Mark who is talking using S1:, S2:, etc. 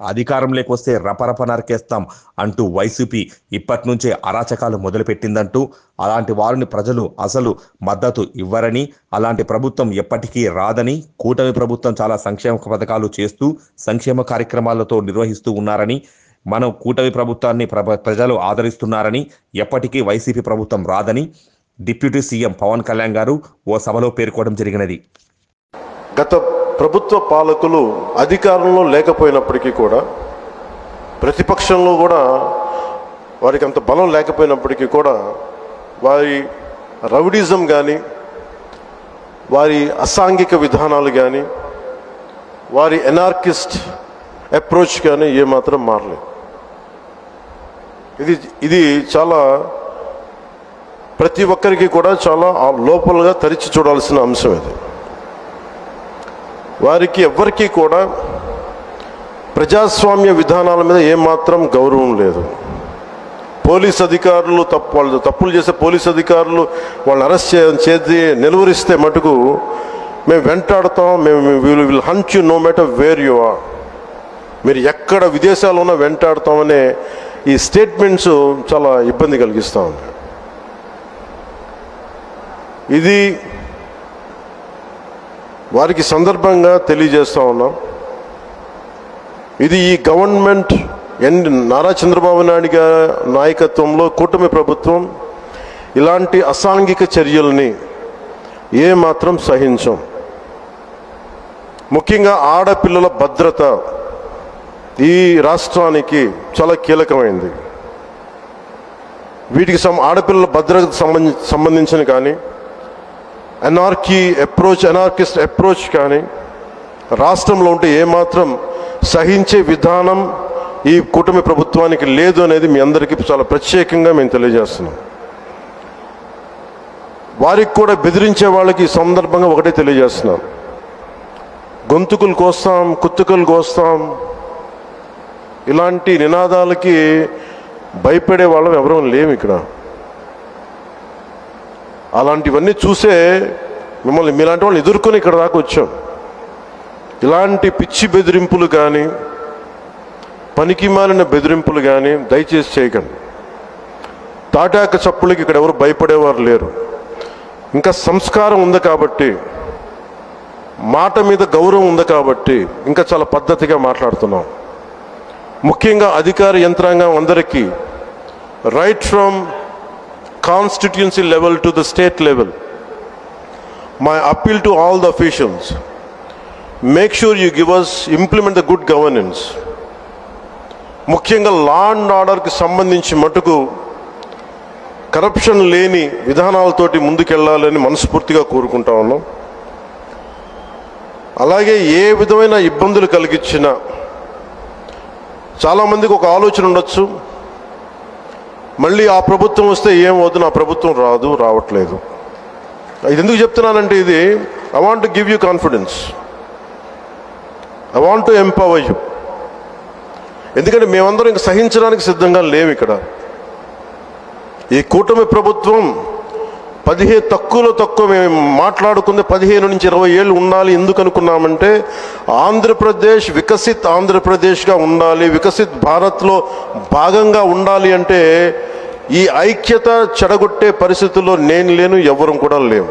S1: అధికారంలోకి వస్తే రపరప నరికేస్తాం అంటూ వైసీపీ ఇప్పటి నుంచే అరాచకాలు మొదలుపెట్టిందంటూ అలాంటి వారిని ప్రజలు అసలు మద్దతు ఇవ్వరని అలాంటి ప్రభుత్వం ఎప్పటికీ రాదని కూటమి ప్రభుత్వం చాలా సంక్షేమ పథకాలు చేస్తూ సంక్షేమ కార్యక్రమాలతో నిర్వహిస్తూ ఉన్నారని మనం కూటమి ప్రభుత్వాన్ని ప్రభ- ప్రజలు ఆదరిస్తున్నారని ఎప్పటికీ వైసీపీ ప్రభుత్వం రాదని డిప్యూటీ సీఎం పవన్ కళ్యాణ్ గారు ఓ సభలో పేర్కోవడం జరిగినది.
S2: గత ప్రభుత్వ పాలకులు అధికారంలో లేకపోయినప్పటికీ కూడా ప్రతిపక్షంలో కూడా వారికి అంత బలం లేకపోయినప్పటికీ కూడా వారి రౌడిజం కానీ వారి అసాంఘిక విధానాలు కానీ వారి ఎనార్కిస్ట్ అప్రోచ్ కానీ ఏమాత్రం మారలేదు. ఇది ఇది చాలా ప్రతి ఒక్కరికి కూడా చాలా లోపలగా తరిచి చూడాల్సిన అంశం ఇది. వారికి ఎవ్వరికీ కూడా ప్రజాస్వామ్య విధానాల మీద ఏమాత్రం గౌరవం లేదు. పోలీస్ అధికారులు తప్పు వాళ్ళు తప్పులు చేసే పోలీస్ అధికారులు వాళ్ళని అరెస్ట్ చేసి నిలువరిస్తే మటుకు మేము వెంటాడతాం మేము will will hunt you no matter where you are మీరు ఎక్కడ విదేశాల్లో ఉన్నా వెంటాడతామనే ఈ స్టేట్మెంట్స్ చాలా ఇబ్బంది కలిగిస్తూ ఉంది. ఇది వారికి సందర్భంగా తెలియజేస్తూ ఉన్నాం. ఇది ఈ గవర్నమెంట్ ఎన్ నారా చంద్రబాబు నాయుడు గారి నాయకత్వంలో కూటమి ప్రభుత్వం ఇలాంటి అసాంఘిక చర్యల్ని ఏమాత్రం సహించం. ముఖ్యంగా ఆడపిల్లల భద్రత ఈ రాష్ట్రానికి చాలా కీలకమైంది. వీటికి సం ఆడపిల్లల భద్రతకు సంబంధించిన కానీ ఎనార్కీ అప్రోచ్ ఎనార్కిస్ట్ అప్రోచ్ కానీ రాష్ట్రంలో ఉంటే ఏమాత్రం సహించే విధానం ఈ కూటమి ప్రభుత్వానికి లేదు అనేది మీ అందరికీ చాలా ప్రత్యేకంగా మేము తెలియజేస్తున్నాం. వారికి కూడా బెదిరించే వాళ్ళకి ఈ సందర్భంగా ఒకటే తెలియజేస్తున్నాం. గొంతుకులు కోస్తాం కుత్తుకలు కోస్తాం. ఇలాంటి నినాదాలకి భయపడే వాళ్ళం ఎవరూ లేము ఇక్కడ. అలాంటివన్నీ చూసే మిమ్మల్ని మీలాంటి వాళ్ళని ఎదుర్కొని ఇక్కడ దాకా వచ్చాం. ఇలాంటి పిచ్చి బెదిరింపులు కానీ పనికి మాలిన బెదిరింపులు కానీ దయచేసి చేయకండి. తాటాక చప్పులకి ఇక్కడ ఎవరు భయపడేవారు లేరు. ఇంకా సంస్కారం ఉంది కాబట్టి మాట మీద గౌరవం ఉంది కాబట్టి ఇంకా చాలా పద్ధతిగా మాట్లాడుతున్నాం. ముఖ్యంగా అధికార యంత్రాంగం అందరికీ right from constituency level to the state level. My appeal to all the officials make sure you give us, implement the good governance. ముఖ్యంగా లా అండ్ ఆర్డర్కి సంబంధించి మటుకు కరప్షన్ లేని విధానాలతోటి ముందుకెళ్ళాలని మనస్ఫూర్తిగా కోరుకుంటా ఉన్నాం అలాగే ఏ విధమైన ఇబ్బందులు కలిగించినా చాలామందికి ఒక ఆలోచన ఉండొచ్చు మళ్ళీ ఆ ప్రభుత్వం వస్తే ఏమవుతుంది నా ప్రభుత్వం రాదు రావట్లేదు. ఇది ఎందుకు చెప్తున్నానంటే ఇది I want to give you confidence I want to empower you ఎందుకంటే మేమందరం ఇంక సహించడానికి సిద్ధంగా లేవు ఇక్కడ ఈ కూటమి ప్రభుత్వం పదిహేను తక్కువలో తక్కువ మేము మాట్లాడుకుంది పదిహేను నుంచి ఇరవై ఏళ్ళు ఉండాలి ఎందుకు అనుకున్నామంటే ఆంధ్రప్రదేశ్ వికసిత్ ఆంధ్రప్రదేశ్గా ఉండాలి వికసిత్ భారత్లో భాగంగా ఉండాలి అంటే ఈ ఐక్యత చెడగొట్టే పరిస్థితుల్లో నేను లేను ఎవరు కూడా లేవు